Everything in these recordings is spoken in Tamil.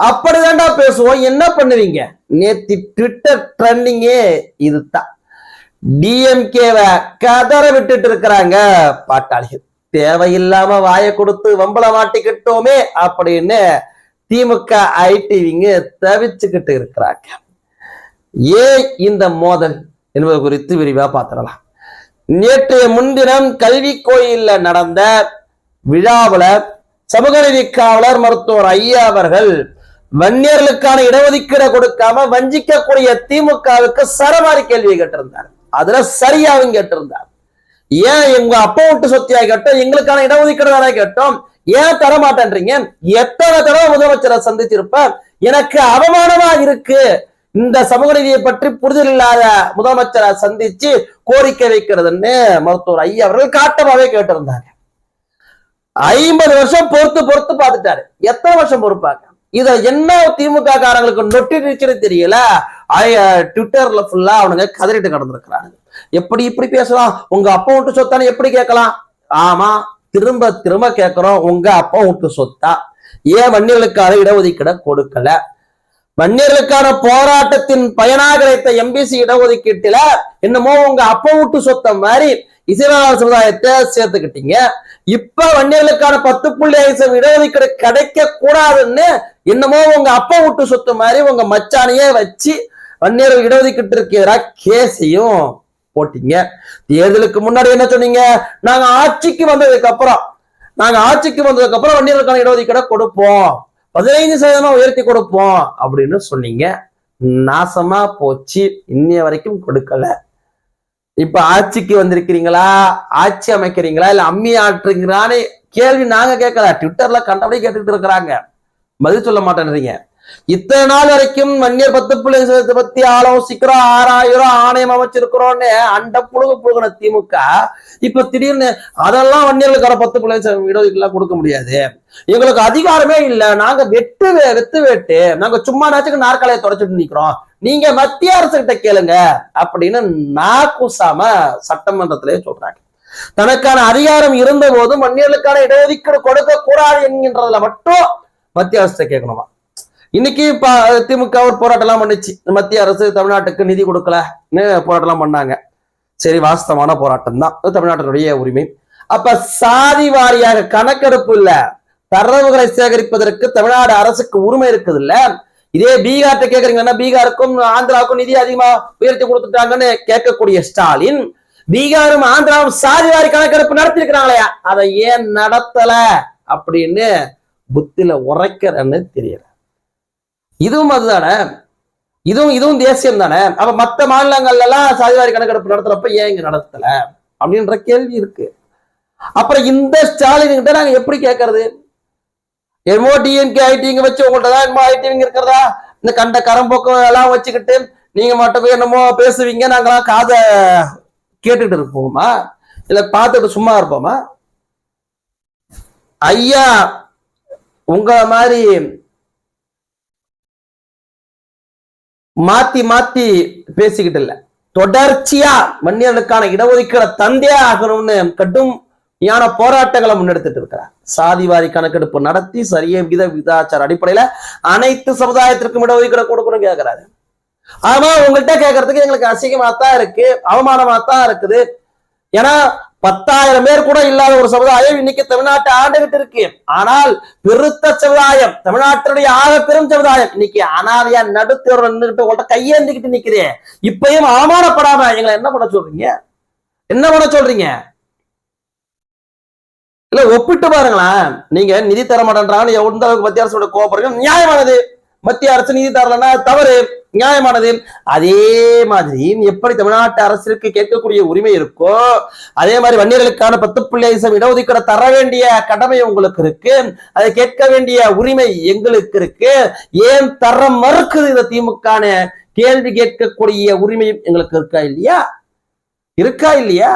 அப்படிதான்டா பேசுவோம். என்ன பண்ணுவீங்க? நேத்தி ட்விட்டர் ட்ரெண்டிங்கே இதுதான். டிஎம்கேவை கதற விட்டுட்டு இருக்கிறாங்க பாட்டாளிகள். தேவையில்லாம வாயை கொடுத்து வம்பள மாட்டிக்கிட்டோமே அப்படின்னு திமுக ஐடிவிங்க தவிச்சுக்கிட்டு இருக்கிறாங்க. ஏன் இந்த மோதல் என்பது குறித்து விரிவா பார்த்துடலாம். நேற்றைய முன்தினம் கல்வி கோயில்ல நடந்த விழாவுல சமூக நீதி காவலர் மருத்துவர் ஐயா அவர்கள் வன்னியர்களுக்கான இடஒதுக்கீடு கொடுக்காம வஞ்சிக்கக்கூடிய திமுகவுக்கு சரமாரி கேள்வி கேட்டிருந்தார். அதுல சரியாவும் கேட்டிருந்தார். ஏன் எங்க அப்பா விட்டு சொத்தியா கேட்டோம்? எங்களுக்கான இடஒதுக்கீடு தானே கேட்டோம்? ஏன் தர மாட்டேன்றீங்க எத்தனை தடவை முதலமைச்சரை சந்திச்சிருப்ப எனக்கு அவமானமா இருக்கு. இந்த சமூக நீதியை பற்றி புரிதல் இல்லாத முதலமைச்சரை சந்திச்சு கோரிக்கை வைக்கிறதுன்னு மருத்துவர் ஐயா அவர்கள் காட்டமாவே கேட்டிருந்தாங்க. ஐம்பது வருஷம் பொறுத்து பொறுத்து பார்த்துட்டாரு. எத்தனை வருஷம் பொறுப்பாங்க? இத என்ன திமுக காரங்களுக்கு நொட்டிடுச்சுன்னு தெரியல? ட்விட்டர்ல ஃபுல்லா அவனுங்க கதறிட்டு கடந்திருக்கிறாங்க எப்படி இப்படி பேசலாம்? உங்க அப்பா விட்டு சொத்தான்னு எப்படி கேட்கலாம்? ஆமா திரும்ப திரும்ப கேட்கிறோம். உங்க அப்பா விட்டு சொத்தா? ஏன் வன்னியர்களுக்கான இடஒதுக்கீட கொடுக்கல? வன்னியர்களுக்கான போராட்டத்தின் பயனாக கிடைத்த எம்பிசி இடஒதுக்கீட்டுல என்னமோ உங்க அப்பா விட்டு சொத்த மாதிரி இசைவாளர் சமுதாயத்தை சேர்த்துக்கிட்டீங்க. இப்ப வன்னியர்களுக்கான பத்து புள்ளி ஐந்து இடஒதுக்கீடு கிடைக்க கூடாதுன்னு என்னமோ உங்க அப்பா விட்டு சொத்து மாதிரி உங்க மச்சானையே வச்சு வன்னியர்கள் இடஒதுக்கீட்டிற்கு எதிராக கேஸையும் போட்டீங்க. தேர்தலுக்கு முன்னாடி என்ன சொன்னீங்க? நாங்க ஆட்சிக்கு வந்ததுக்கு அப்புறம் நாங்க ஆட்சிக்கு வந்ததுக்கு அப்புறம் வன்னியர்களுக்கான இடஒதுக்கீடை கொடுப்போம். பதினைந்து சதவீதமா உயர்த்தி கொடுப்போம் அப்படின்னு சொன்னீங்க. நாசமா போச்சு. இன்னைய வரைக்கும் கொடுக்கல. இப்ப ஆட்சிக்கு வந்திருக்கிறீங்களா? ஆட்சி அமைக்கிறீங்களா? இல்ல அம்மி ஆட்டுறீங்களான்னு கேள்வி நாங்க கேட்கல. ட்விட்டர்ல கண்டபடி கேட்டுட்டு இருக்கிறாங்க. பதில் சொல்ல மாட்டேன்றீங்க. இத்தனை நாள் வரைக்கும் மன்னியர் பத்து புள்ளி பத்தி ஆலோசிக்கிறோம் ஆறாயிரம் ஆணையம் அமைச்சிருக்கிறோம்னு அண்ட புழுகு புழுகின திமுக இப்ப திடீர்னு அதெல்லாம் வன்னியர்களுக்கான பத்து புள்ளி இடஒதுக்கீடுலாம் கொடுக்க முடியாது. எங்களுக்கு அதிகாரமே இல்ல. நாங்க வெட்டு வெத்து வெட்டு. நாங்க சும்மா நாச்சுக்கு நாற்காலையை தொடச்சிட்டு நிக்கிறோம். நீங்க மத்திய அரசு கிட்ட கேளுங்க அப்படின்னு நாக்குசாம சட்டமன்றத்திலேயே சொல்றாங்க. தனக்கான அதிகாரம் இருந்த போதும் வன்னியர்களுக்கான இடஒதுக்கீடு கொடுக்க கூடாது என்கின்றதுல மட்டும் மத்திய அரசு கேட்கணுமா? இன்னைக்கு திமுக ஒரு போராட்டம் எல்லாம் பண்ணுச்சு. மத்திய அரசு தமிழ்நாட்டுக்கு நிதி கொடுக்கலன்னு போராட்டம் எல்லாம் பண்ணாங்க? சரி வாஸ்தவமான போராட்டம் தான் தமிழ்நாட்டினுடைய உரிமை. அப்ப சாதி வாரியாக கணக்கெடுப்பு இல்ல. தரவுகளை சேகரிப்பதற்கு தமிழ்நாடு அரசுக்கு உரிமை இருக்குது இல்ல இதே பீகார்ட்ட கேக்குறீங்கன்னா பீகாருக்கும் ஆந்திராவுக்கும் நிதி அதிகமா உயர்த்தி கொடுத்துட்டாங்கன்னு கேட்கக்கூடிய ஸ்டாலின் பீகாரும் ஆந்திராவும் சாதி வாரி கணக்கெடுப்பு நடத்திருக்கிறாங்களே அதை ஏன் நடத்தல? அப்படின்னு புத்தில உரைக்கிறன்னு தெரியல. இதுவும் அதுதானே? இதுவும் இதுவும் தேசியம் தானே அப்ப மத்த மாநிலங்கள்ல எல்லாம் சாதிவாரி கணக்கெடுப்பு நடத்துறப்ப ஏன் இங்க நடத்தல? அப்படின்ற கேள்வி இருக்கு. அப்புறம் இந்த ஸ்டாலின் கிட்ட நாங்க எப்படி கேட்கறது என்னமோ டிஎன்கே ஐடிங்க வச்சு உங்கள்கிட்ட தான் என்னமோ ஐடிங்க இருக்கிறதா? இந்த கண்ட கரம்போக்கம் எல்லாம் வச்சுக்கிட்டு நீங்க மட்டும் போய் என்னமோ பேசுவீங்க நாங்களாம் காதை கேட்டுட்டு இருப்போமா? இல்ல பார்த்துட்டு சும்மா இருப்போமா? ஐயா உங்களை மாதிரி மாத்தி மாத்தி பேசிக்கிட்டு இல்ல. தொடர்ச்சியா வன்னியர்களுக்கான இடஒதுக்கீடு தந்தே ஆகணும்னு கடும் ஞான போராட்டங்களை முன்னெடுத்துட்டு இருக்கிறார். சாதிவாரி கணக்கெடுப்பு நடத்தி சரியே வித விதாச்சார அடிப்படையில அனைத்து சமுதாயத்திற்கும் இடஒதுக்கீடு கொடுக்கணும் கேட்கிறாரு ஆனா உங்கள்கிட்ட கேட்கறதுக்கு எங்களுக்கு அசிங்கமா தான் இருக்கு அவமானமா தான் இருக்குது. ஏன்னா பத்தாயிரம் பேர் கூட இல்லாத ஒரு சமுதாயம் இன்னைக்கு தமிழ்நாட்டை ஆண்டுகிட்டு இருக்கு. ஆனால் பெருத்த சமுதாயம் தமிழ்நாட்டினுடைய ஆக பெரும் சமுதாயம் இன்னைக்கு அனாதையா நடுத்தர் நின்றுட்டு உங்கள்ட்ட கையேந்திக்கிட்டு நிக்கிறேன் இப்பயும் அவமானப்படாம எங்களை என்ன பண்ண சொல்றீங்க? என்ன பண்ண சொல்றீங்க? இல்ல ஒப்பிட்டு பாருங்களேன். நீங்க நிதி தர மாட்டேன்றாங்கன்னு எந்த அளவுக்கு மத்திய அரசோட கோபப்படுறீங்க நியாயமானது. மத்திய அரசு நிதி தரலன்னா தவறு. நியாயமானது? அதே மாதிரி எப்படி தமிழ்நாட்டு அரசிற்கு கேட்கக்கூடிய உரிமை இருக்கோ அதே மாதிரி வன்னியர்களுக்கான பத்து புள்ளி ஐசம் இடஒதுக்கீடு தர வேண்டிய கடமை உங்களுக்கு இருக்கு. அதை கேட்க வேண்டிய உரிமை எங்களுக்கு இருக்கு. ஏன் தர மறுக்குது இந்த திமுக கேள்வி கேட்கக்கூடிய உரிமையும் எங்களுக்கு இருக்கா இல்லையா? இருக்கா இல்லையா?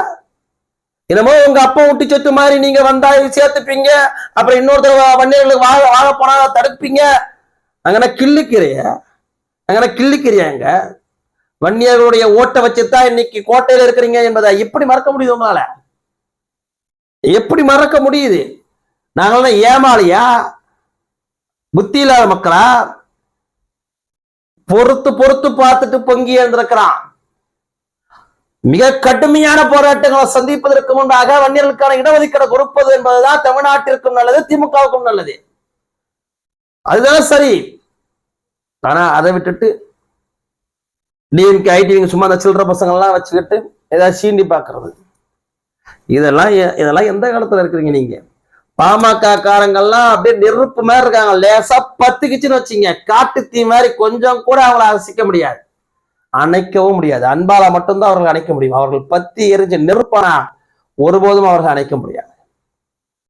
என்னமோ உங்க அப்பா விட்டு சொத்து மாதிரி நீங்க வந்தா சேர்த்துப்பீங்க. அப்புறம் இன்னொருத்தர் வன்னியர்களுக்கு வாழ வாழ போனா தடுப்பீங்க. அங்கன்னா கிள்ளுக்கிறையா அங்கே கிள்ளிக்கிறியாங்க? வன்னியர்களுடைய ஓட்டை வச்சுதான் இன்னைக்கு கோட்டையில இருக்கிறீங்க என்பதை எப்படி மறக்க முடியுது உங்களால? எப்படி மறக்க முடியுது? நாங்களாம் ஏமாளியா? புத்தி இல்லாத மக்களா? பொறுத்து பொறுத்து பார்த்துட்டு பொங்கி எழுந்திருக்கிறான். மிக கடுமையான போராட்டங்களை சந்திப்பதற்கு முன்பாக வன்னியர்களுக்கான இடஒதுக்கீடு கொடுப்பது என்பதுதான் தமிழ்நாட்டிற்கும் நல்லது திமுகவுக்கும் நல்லது. அதுதான் சரி? ஆனா அதை விட்டுட்டு டிஎம்கே ஐடி சும்மா அந்த சில்லற பசங்கள்லாம் வச்சுக்கிட்டு ஏதாவது சீண்டி பார்க்கறது. இதெல்லாம் எ- இதெல்லாம் எந்த காலத்துல இருக்கிறீங்க நீங்க? பாமக காரங்கள்லாம் அப்படியே நெருப்பு மாதிரி இருக்காங்க. லேசா பத்துக்குச்சுன்னு வச்சுங்க. காட்டு தீ மாதிரி கொஞ்சம் கூட அவங்கள அசைக்க முடியாது. அணைக்கவும் முடியாது. அன்பால மட்டும்தான் அவர்கள் அணைக்க முடியும். அவர்கள் பத்தி எரிஞ்ச நெருப்பானா ஒருபோதும் அவர்கள் அணைக்க முடியாது.